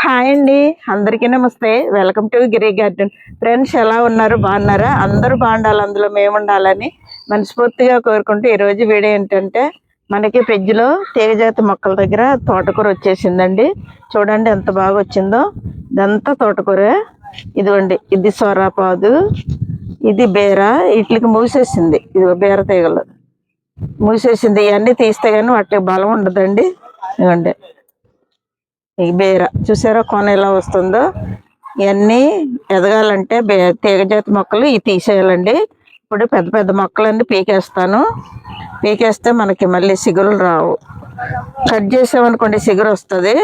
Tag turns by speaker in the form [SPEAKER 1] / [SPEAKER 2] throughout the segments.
[SPEAKER 1] Hi అండి. అందరికీ నమస్తే. Welcome to Giri garden. Friends ఎలా ఉన్నారు? బాగున్నారా? అందరూ బాగుండాలి. అందులో మేము ఉండాలని మనస్ఫూర్తిగా కోరుకుంటూ ఈరోజు వీడియో ఏంటంటే మనకి ఫ్రిడ్జ్లో తీగజాతి మొక్కల దగ్గర తోటకూర వచ్చేసిందండి. చూడండి ఎంత బాగా వచ్చిందో. ఇదంతా తోటకూర. ఇదిగోండి ఇది సోరాపాదు ఇది బీర. వీటికి మూసేసింది. ఇది బీర తీగలు. మూసేసింది. ఇవన్నీ తీస్తే కానీ వాటికి బలం ఉండదండి. ఇవ్వండి ఈ బీర చూసారా కొన ఎలా వస్తుందో? ఇవన్నీ ఎదగాలంటే బే తీగజాతి మొక్కలు ఇవి తీసేయాలండి. ఇప్పుడు పెద్ద పెద్ద మొక్కలన్నీ పీకేస్తాను. పీకేస్తే మనకి మళ్ళీ సిగురులు రావు. కట్ చేసామనుకోండి సిగురు వస్తుంది.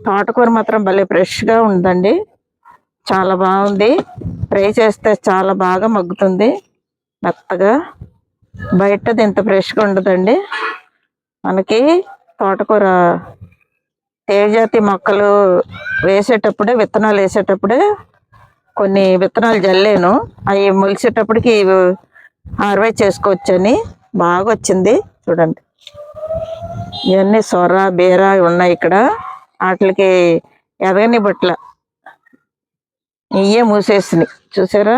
[SPEAKER 1] తోటకూర మాత్రం భలే ఫ్రెష్గా ఉందండి. చాలా బాగుంది. ఫ్రై చేస్తే చాలా బాగా మగ్గుతుంది. మెత్తగా. బయటది ఇంత ఫ్రెష్గా ఉండదండి. మనకి తోటకూర తేజాతి మొక్కలు వేసేటప్పుడే విత్తనాలు వేసేటప్పుడే కొన్ని విత్తనాలు జల్లాను. అవి మొలిసేటప్పటికి హార్వెస్ట్ చేసుకోవచ్చని బాగా వచ్చింది చూడండి. ఇవన్నీ సొర బీర ఉన్నాయి ఇక్కడ. వాటికి ఎదగని బట్ల. ఇవే మూసేసినాయి. చూసారా?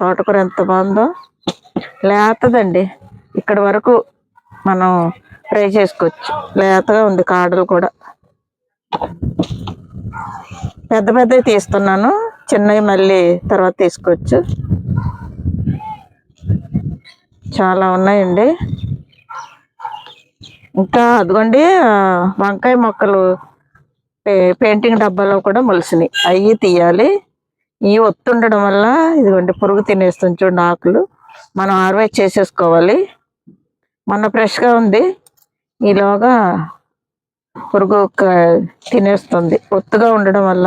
[SPEAKER 1] తోటకూర ఎంత బాగుందో. లేతదండి. ఇక్కడ వరకు మనం ఫ్రై చేసుకోవచ్చు. లేతగా ఉంది కాడలు కూడా. పెద్ద పెద్దవి తీస్తున్నాను. చిన్నవి మళ్ళీ తర్వాత తీసుకోవచ్చు. చాలా ఉన్నాయండి. ఇంకా అదిగోండి వంకాయ మొక్కలు పెయింటింగ్ డబ్బాలో కూడా మొలిసినాయి అవి తీయాలి. ఇవి ఒత్తుండడం వల్ల ఇదిగోండి పురుగు తినేస్తుంది చూడండి ఆకులు. మనం ఆర్వైజ్ చేసేసుకోవాలి. మన ఫ్రెష్గా ఉంది. ఈలోగా పురుగు తినేస్తుంది. ఒత్తుగా ఉండడం వల్ల.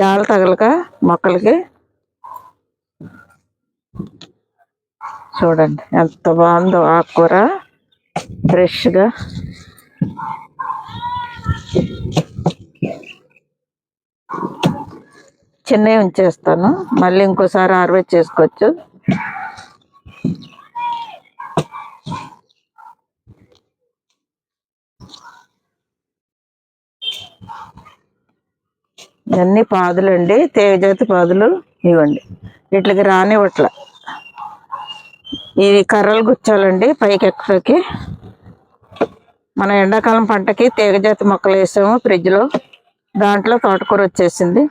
[SPEAKER 1] గాలి తగలక మొక్కలకి చూడండి ఎంత బాగుందో ఆకుకూర ఫ్రెష్గా. చిన్నవి ఉంచేస్తాను. మళ్ళీ ఇంకోసారి హార్వెస్ట్ చేసుకోవచ్చు. ఇవన్నీ పాదులు అండి తేజాతి పాదులు ఇవ్వండి. వీటికి రానివ్వట్ల. ఇవి కర్రలు గుచ్చాలండి పైకి ఎక్కడికి మనం ఎండాకాలం పంటకి తీగజాతి మొక్కలు వేసాము ఫ్రిడ్జ్లో. దాంట్లో తోటకూర వచ్చేసింది.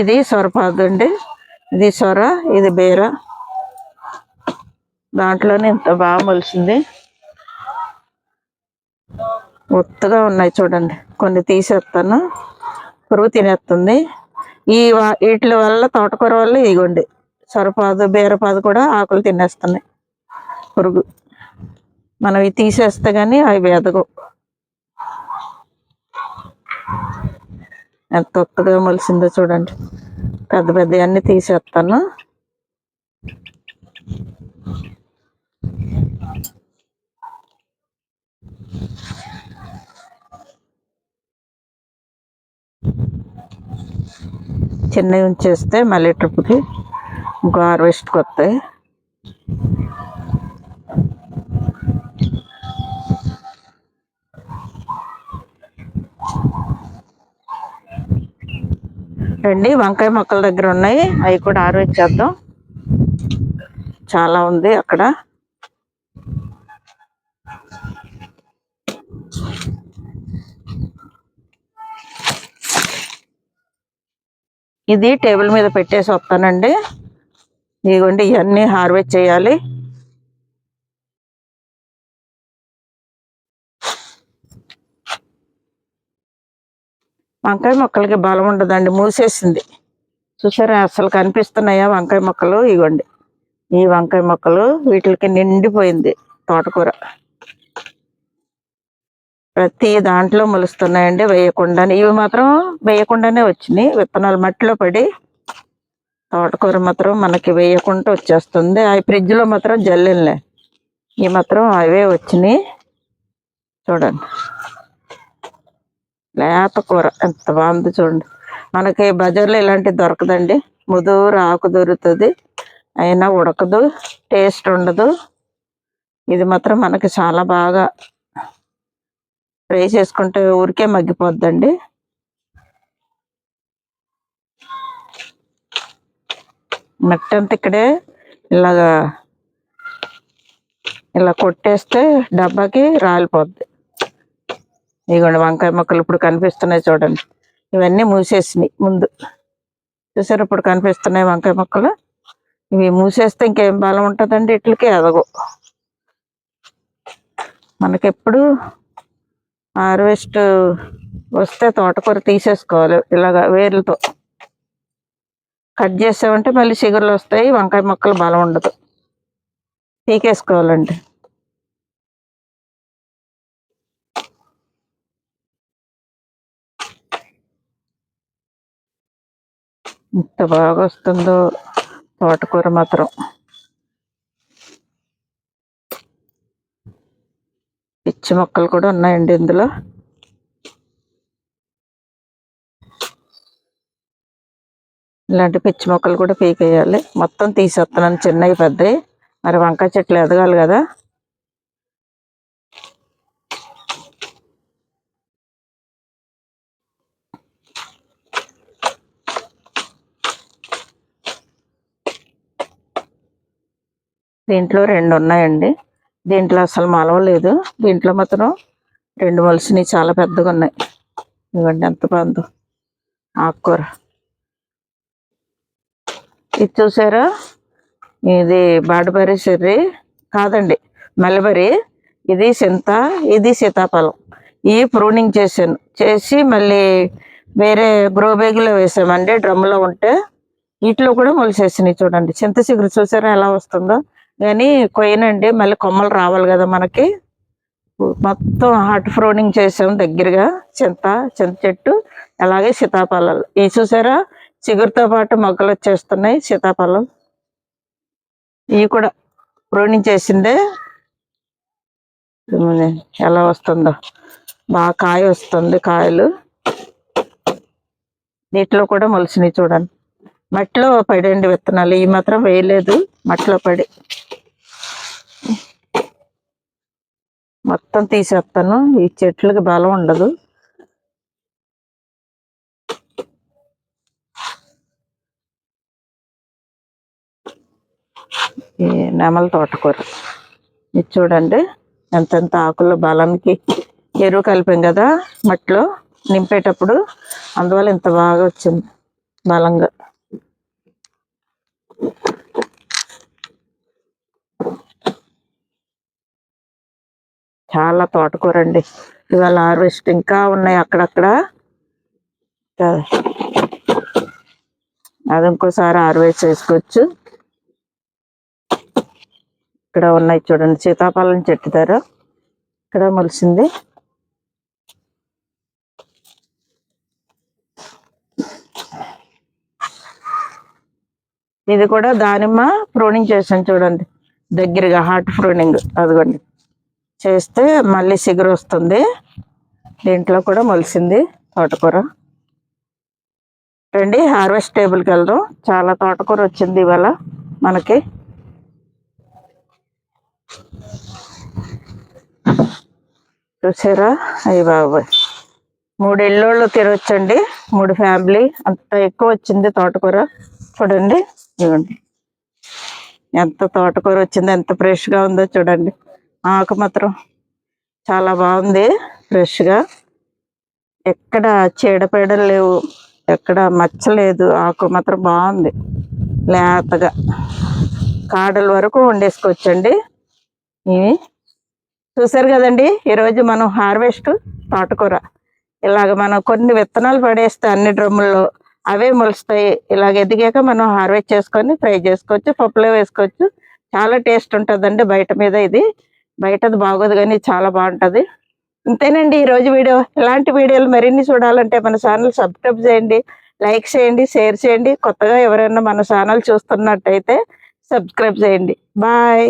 [SPEAKER 1] ఇది సొరపాదు అండి ఇది సొర ఇది బీర. దాంట్లోనే ఇంత బాగా మొలిసింది. ఒత్తుగా ఉన్నాయి చూడండి. కొన్ని తీసేస్తాను. పురుగు తినేస్తుంది. ఈ వా- వీటి వల్ల తోటకూర వల్ల ఇగోండి. సొరపాదు బీరపాదు కూడా ఆకులు తినేస్తున్నాయి. పురుగు. మనం ఇవి తీసేస్తే కానీ అవి ఎదగవు ఎంత ఒత్తగా మొలిసిందో చూడండి. పెద్ద పెద్ద అన్నీ తీసేస్తాను. చిన్నవి ఉంచేస్తే మళ్ళీ ట్రిప్కి ఇంకో హార్వెస్ట్కి వస్తాయి రండి వంకాయ మొక్కల దగ్గర ఉన్నాయి. అవి కూడా హార్వెస్ట్ చేద్దాం. చాలా ఉంది అక్కడ. ఇది టేబుల్ మీద పెట్టేసి వస్తానండి. ఇదిగోండి ఇవన్నీ హార్వెస్ట్ చేయాలి. వంకాయ మొక్కలకి బలం ఉండదండి మూసేసింది. చూసారా అసలు కనిపిస్తున్నాయా వంకాయ మొక్కలు? ఇవ్వండి ఈ వంకాయ మొక్కలు వీటికి నిండిపోయింది తోటకూర. ప్రతి దాంట్లో మొలుస్తున్నాయండి వేయకుండానే. ఇవి మాత్రం వేయకుండానే వచ్చినాయి. విత్తనాలు మట్టిలో పడి తోటకూర మాత్రం మనకి వేయకుండా వచ్చేస్తుంది. అవి ఫ్రిడ్జ్లో మాత్రం జల్లినలే ఇవి మాత్రం అవే వచ్చినాయి. చూడండి. లేత కూర. ఎంత బాగుంది చూడండి. మనకి బజార్లో ఇలాంటివి దొరకదండి. ముదురు ఆకు దొరుకుతుంది. అయినా ఉడకదు. టేస్ట్ ఉండదు. ఇది మాత్రం మనకి చాలా బాగా ఫ్రై చేసుకుంటే ఊరికే మగ్గిపోద్దండి. మట్టి అంతా ఇక్కడే ఇలాగా ఇలా కొట్టేస్తే డబ్బాకి రాలిపోద్ది. ఇదిగోండి వంకాయ మొక్కలు ఇప్పుడు కనిపిస్తున్నాయి చూడండి. ఇవన్నీ మూసేసినాయి ముందు. చూసారు ఇప్పుడు కనిపిస్తున్నాయి వంకాయ మొక్కలు? ఇవి మూసేస్తే ఇంకేం బలం ఉంటుందండి? ఇట్లకి ఎదగో మనకెప్పుడు హార్వెస్ట్ వస్తే తోటకూర తీసేసుకోవాలి. ఇలాగ వేర్లతో. కట్ చేసామంటే మళ్ళీ చిగురులు వస్తాయి వంకాయ మొక్కలు బలం ఉండదు. పీకేసుకోవాలండి. ఎంత బాగా వస్తుందో తోటకూర మాత్రం. తులసి మొక్కలు కూడా ఉన్నాయండి ఇందులో. ఇలాంటి పిచ్చి మొక్కలు కూడా పీకేయాలి. మొత్తం తీసేస్తున్నాను. చిన్నవి పెద్దవి. మరి వంకాయ చెట్లు ఎదగాలి కదా. దీంట్లో రెండు ఉన్నాయండి. దీంట్లో అసలు మలవలేదు దీంట్లో మాత్రం రెండు మలుసుని చాలా పెద్దగా ఉన్నాయి. ఇవ్వండి ఎంత బాగుందో. ఆకుకూర. ఇది చూసారా? ఇది బాడుబరి చెర్రీ కాదండి మలబరి ఇది సింత ఇది సీతాఫలం. ఈ ప్రూనింగ్ చేశాను. చేసి మళ్ళీ వేరే గ్రో బ్యాగ్లో వేసామండి. డ్రమ్లో ఉంటే వీటిలో కూడా మొలిసేసినాయి చూడండి. చింత చిగురు చూసారా ఎలా వస్తుందో? కానీ కొయ్యనండి మళ్ళీ కొమ్మలు రావాలి కదా మనకి. మొత్తం హార్ట్ ఫ్రోనింగ్ చేసాం దగ్గరగా. చింత చింత చెట్టు అలాగే సీతాఫలాలు. ఈ చూసారా? చిగురుతో పాటు మొగ్గలు వచ్చేస్తున్నాయి సీతాఫలం. ఇవి కూడా ప్రూనింగ్ చేసిందే. ఎలా వస్తుందో? బాగా కాయ వస్తుంది కాయలు. నీటిలో కూడా మొలిసినాయి చూడండి. మట్టిలో పడండి విత్తనాలు. ఈ మాత్రం వేయలేదు. మట్టిలో పడి. మొత్తం తీసేస్తాను ఈ చెట్లకి బలం ఉండదు. ఈ నెమల తోటకూర. ఇది చూడండి ఎంతెంత ఆకుల బలానికి ఎరువు కలిపాం కదా మట్టిలో నింపేటప్పుడు. అందువల్ల ఇంత బాగా వచ్చింది బలంగా. చాలా తోటకూర అండి ఇవాళ హార్వెస్ట్ ఇంకా ఉన్నాయి అక్కడక్కడ. అది ఇంకోసారి హార్వెస్ట్ చేసుకోవచ్చు. ఇక్కడ ఉన్నాయి చూడండి సీతాఫలం చెట్టు ధర. ఇక్కడ మొలిసింది. ఇది కూడా దానిమ్మ ప్రూనింగ్ చేసాను చూడండి. దగ్గరగా హార్ట్ ప్రూనింగ్ అదిగోండి. చేస్తే మళ్ళీ సిగురు వస్తుంది. దీంట్లో కూడా మొలిసింది తోటకూర. రండి హార్వెస్ట్ టేబుల్కి వెళ్దాం. చాలా తోటకూర వచ్చింది ఇవాళ మనకి. చూసారా? అయ్యి బాబాయ్. మూడు ఇళ్ళోళ్ళు తిరగచ్చండి. మూడు ఫ్యామిలీ. అంత ఎక్కువ వచ్చింది తోటకూర. చూడండి. ఇవ్వండి ఎంత తోటకూర వచ్చిందో ఎంత ఫ్రెష్గా ఉందో చూడండి. ఆకు మాత్రం చాలా బాగుంది ఫ్రెష్గా. ఎక్కడ చీడపీడలు లేవు ఎక్కడ మచ్చలేదు ఆకు మాత్రం బాగుంది లేతగా. కాడల వరకు వండేసుకోవచ్చండి. ఇవి చూసారు కదండి ఈరోజు మనం హార్వెస్ట్ తోటకూర. ఇలాగ మనం కొన్ని విత్తనాలు పడేస్తే అన్ని డ్రమ్ముల్లో అవే మొలుస్తాయి. ఇలాగ ఎదిగాక మనం హార్వెస్ట్ చేసుకొని ఫ్రై చేసుకోవచ్చు పప్పులో వేసుకోవచ్చు. చాలా టేస్ట్ ఉంటుందండి బయట మీద ఇది. బయటది బాగోదు కానీ చాలా బాగుంటుంది. ఇంతేనండి ఈ రోజు వీడియో. ఇలాంటి వీడియోలు మరిన్ని చూడాలంటే మన ఛానల్ సబ్స్క్రైబ్ చేయండి లైక్ చేయండి షేర్ చేయండి. కొత్తగా ఎవరైనా మన ఛానల్ చూస్తున్నట్టయితే సబ్స్క్రైబ్ చేయండి. బాయ్.